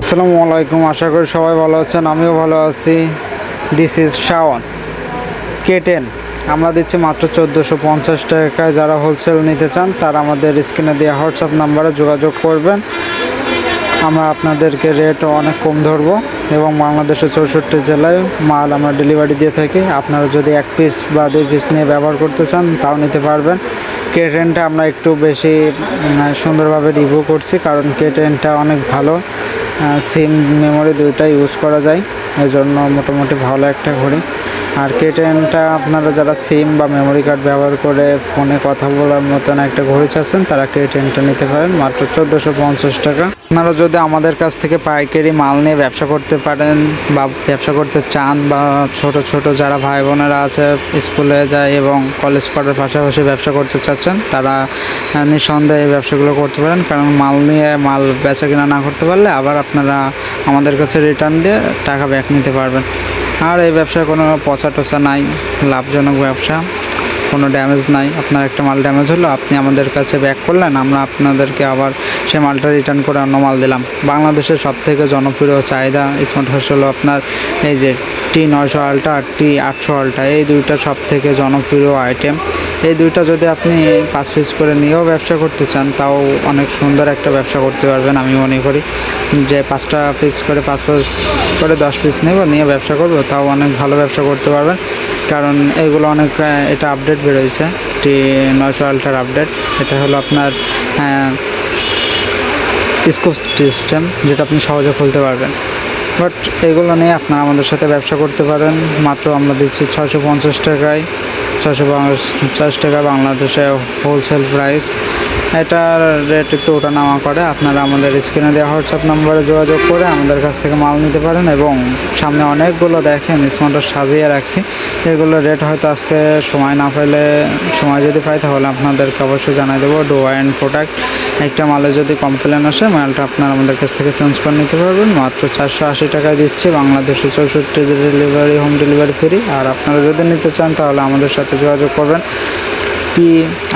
আসসালামু আলাইকুম, আশা করি সবাই ভালো আছেন, আমিও ভালো আছি। This is Shaon K ten আমরা দিচ্ছি মাত্র চোদ্দোশো পঞ্চাশ টাকায়। যারা হোলসেল নিতে চান, তারা আমাদের স্ক্রিনে দেওয়া হোয়াটসঅ্যাপ নাম্বারে যোগাযোগ করবেন। আমরা আপনাদেরকে রেট অনেক কম ধরবো এবং বাংলাদেশের চৌষট্টি জেলায় মাল আমরা ডেলিভারি দিয়ে থাকি। আপনারা যদি এক পিস বা দুই পিস নিয়ে ব্যবহার করতে চান, তাও নিতে পারবেন। কে টেনটা আমরা একটু বেশি সুন্দরভাবে রিভিউ করছি, কারণ কে টেনটা অনেক ভালো। সিম মেমোরি দুইটাই ইউজ করা যায়। এই জন্য মোটামুটি ভালো একটা ঘড়ি। আর কে টেনটা আপনারা যারা সিম বা মেমোরি কার্ড ব্যবহার করে ফোনে কথা বলার মতন একটা ঘড়ি চাচ্ছেন, তারা কে টেনটা নিতে পারেন। মাত্র চোদ্দোশো পঞ্চাশ টাকা। আপনারা যদি আমাদের কাছ থেকে পাইকারি মাল নিয়ে ব্যবসা করতে পারেন বা ব্যবসা করতে চান বা ছোট ছোট যারা ভাই বোনেরা আছে, স্কুলে যায় এবং কলেজ করার পাশাপাশি ব্যবসা করতে চাচ্ছেন, তারা নিঃসন্দেহে এই ব্যবসাগুলো করতে পারেন। কারণ মাল নিয়ে, মাল বেচা কিনা না করতে পারলে আবার আপনারা আমাদের কাছে রিটার্ন দিয়ে টাকা ব্যাক নিতে পারবেন। আর এই ব্যবসায় কোনো পচা টচা নাই, লাভজনক ব্যবসা, কোনো ড্যামেজ নাই। আপনার একটা মাল ড্যামেজ হলো, আপনি আমাদের কাছে ব্যাক করলেন, আমরা আপনাদেরকে আবার সে মালটা রিটার্ন করে অন্য মাল দিলাম। বাংলাদেশের সব থেকে জনপ্রিয় চাহিদা স্মার্ট ওয়াচ হলো আপনার এই যে টি নয়শো আলটা আর টি আটশো আলটা এই দুইটা সব থেকে জনপ্রিয় আইটেম এই দুইটা যদি আপনি পাঁচ পিস করে নিয়েও ব্যবসা করতে চান, তাও অনেক সুন্দর একটা ব্যবসা করতে পারবেন আমি মনে করি। যে পাঁচটা পিস করে, পাঁচ পিস করে দশ পিস নেব, নিয়ে ব্যবসা করব, তাও অনেক ভালো ব্যবসা করতে পারবেন। কারণ এগুলো অনেক, এটা আপডেট বেরোয়েছে টি নয়শো আলটার আপডেট এটা হলো আপনার স্কোপ সিস্টেম যেটা আপনি সহজে খুলতে পারবেন। বাট এগুলো নিয়ে আপনারা আমাদের সাথে ব্যবসা করতে পারেন। মাত্র আমরা দিচ্ছি ছশো পঞ্চাশ টাকায়। ছশো পঞ্চাশ টাকা বাংলাদেশে হোলসেল প্রাইস এটার রেট একটু ওঠানামা করে। আপনারা আমাদের স্ক্রিনে দেওয়া হোয়াটসঅ্যাপ নম্বরে যোগাযোগ করে আমাদের কাছ থেকে মাল নিতে পারেন এবং সামনে অনেকগুলো দেখেন স্মার্টটা সাজিয়ে রাখছি। এগুলো রেট হয়তো আজকে সময় না পেলে, সময় যদি পাই তাহলে আপনাদেরকে অবশ্যই জানাই দেবো। ডো অ্যান্ড প্রোডাক্ট একটা মালে যদি কমপ্লেন আসে, মালটা আপনারা আমাদের কাছ থেকে চেঞ্জ করে নিতে পারবেন। মাত্র চারশো আশি টাকায় দিচ্ছি, বাংলাদেশে চৌষট্টি ডেলিভারি হোম ডেলিভারি ফ্রি আর আপনারা যদি নিতে চান তাহলে আমাদের সাথে যোগাযোগ করবেন। পি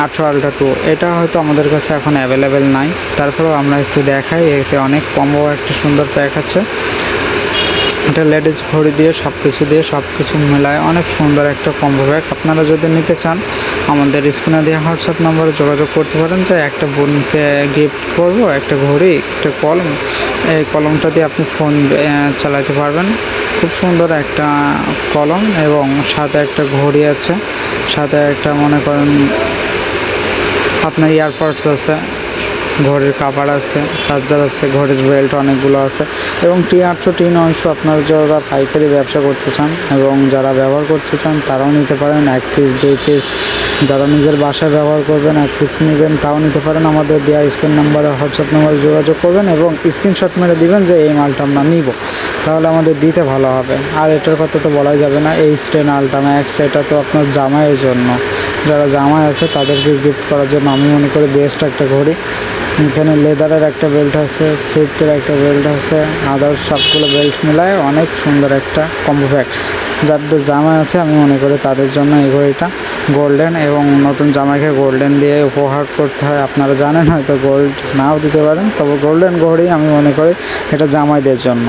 আটশো আলট্রা টু এটা হয়তো আমাদের কাছে এখন অ্যাভেলেবেল নাই। তারপরেও আমরা একটু দেখাই, এতে অনেক কম্বো একটা সুন্দর প্যাক আছে। এটা লেডিস ঘড়ি দিয়ে সব কিছু দিয়ে সব কিছু মেলায় অনেক সুন্দর একটা কম্বো ব্যাগ আপনারা যদি নিতে চান, আমাদের স্ক্রিনে দেওয়া হোয়াটসঅ্যাপ নম্বরে যোগাযোগ করতে পারেন যে একটা বোনকে গিফট করব, একটা ঘড়ি, একটা কলম। এই কলমটা দিয়ে আপনি ফোন চালাতে পারবেন। খুব সুন্দর একটা কলম এবং সাথে একটা ঘড়ি আছে। সাথে একটা মনে করেন আপনার ইয়ারপডস আছে। ঘড়ির কাভার আছে, চার্জার আছে ঘড়ির বেল্ট অনেকগুলো আছে এবং টি আটশো, টি নয়শো আপনারা যারা পাইকারি ব্যবসা করতে চান এবং যারা ব্যবহার করতে চান তারাও নিতে পারেন এক পিস দুই পিস যারা নিজের বাসায় ব্যবহার করবেন, এক পিস নেবেন, তাও নিতে পারেন। আমাদের দেওয়া স্ক্রিন নাম্বারে হোয়াটসঅ্যাপ নাম্বারে যোগাযোগ করবেন এবং স্ক্রিনশট মেরে দিবেন যে এই মালটা আমরা নিব। তাহলে আমাদের দিতে ভালো হবে। আর এটার কথা তো বলাই যাবে না, এই স্টেন আলটাম্যাক্স এটা তো আপনার জামাইয়ের জন্য। যারা জামাই আছে তাদেরকে গিফট করার জন্য আমি মনে করি বেস্ট একটা ঘড়ি। এখানে লেদারের একটা বেল্ট আছে, সুইফটের একটা বেল্ট আছে আদার্স সবগুলো বেল্ট মিলায় অনেক সুন্দর একটা কম্বো যাদের জামাই আছে, আমি মনে করি তাদের জন্য এই ঘড়িটা গোল্ডেন এবং নতুন জামাইকে গোল্ডেন দিয়ে উপহার করতে হয়। আপনারা জানেন, হয়তো গোল্ড নাও দিতে পারেন, তবে গোল্ডেন ঘড়ি আমি মনে করি এটা জামাইদের জন্য।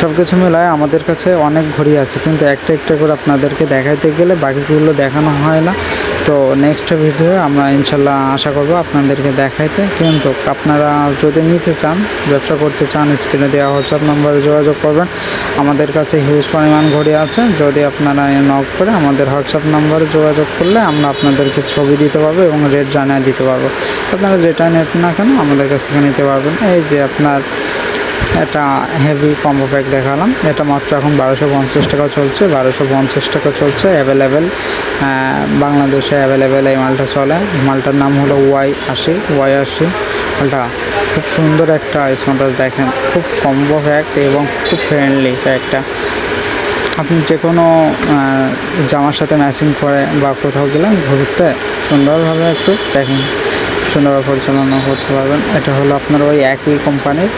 সব কিছু মিলায় আমাদের কাছে অনেক ঘড়ি আছে, কিন্তু একটা একটা করে আপনাদেরকে দেখাইতে গেলে বাকিগুলো দেখানো হয় না। তো নেক্সট ভিডিও আমরা ইনশাল্লাহ আশা করব আপনাদেরকে দেখাইতে। কিন্তু আপনারা যদি নিতে চান, ব্যবসা করতে চান স্ক্রিনে দেওয়া হোয়াটসঅ্যাপ নম্বরে যোগাযোগ করবেন। আমাদের কাছে হিউজ পরিমাণ ঘড়ি আছে। যদি আপনারা নক করে আমাদের হোয়াটসঅ্যাপ নম্বরে যোগাযোগ করলে আমরা আপনাদেরকে ছবি দিতে পারব এবং রেট জানিয়ে দিতে পারব। আপনারা যেটা নেট না কেন আমাদের কাছ থেকে নিতে পারবেন। এই যে আপনার এটা হেভি কম্বো প্যাক দেখালাম। এটা মাত্র এখন বারোশো পঞ্চাশ টাকা চলছে, বারোশো পঞ্চাশ টাকা চলছে অ্যাভেলেবেল বাংলাদেশে অ্যাভেলেবেল এই মালটা চলে। মালটার নাম হলো ওয়াই আশি ওয়াই আশি। মালটা খুব সুন্দর একটা স্মার্ট দেখেন, খুব কম্বো প্যাক এবং খুব ফ্রেন্ডলি প্যাকটা আপনি যে কোনো জামার সাথে ম্যাচিং করে বা কোথাও গেলেন ঘুরতে, সুন্দরভাবে একটু দেখেন, সুন্দরভাবে পরিচালনা করতে পারবেন। এটা হলো আপনার ওই একই কোম্পানির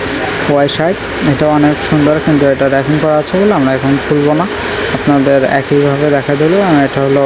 ওয়াই শার্ট এটা অনেক সুন্দর কিন্তু এটা র্যাপিং করা আছে বলে আমরা এখন খুলবো না। আপনাদের একইভাবে দেখা দিল। এটা হলো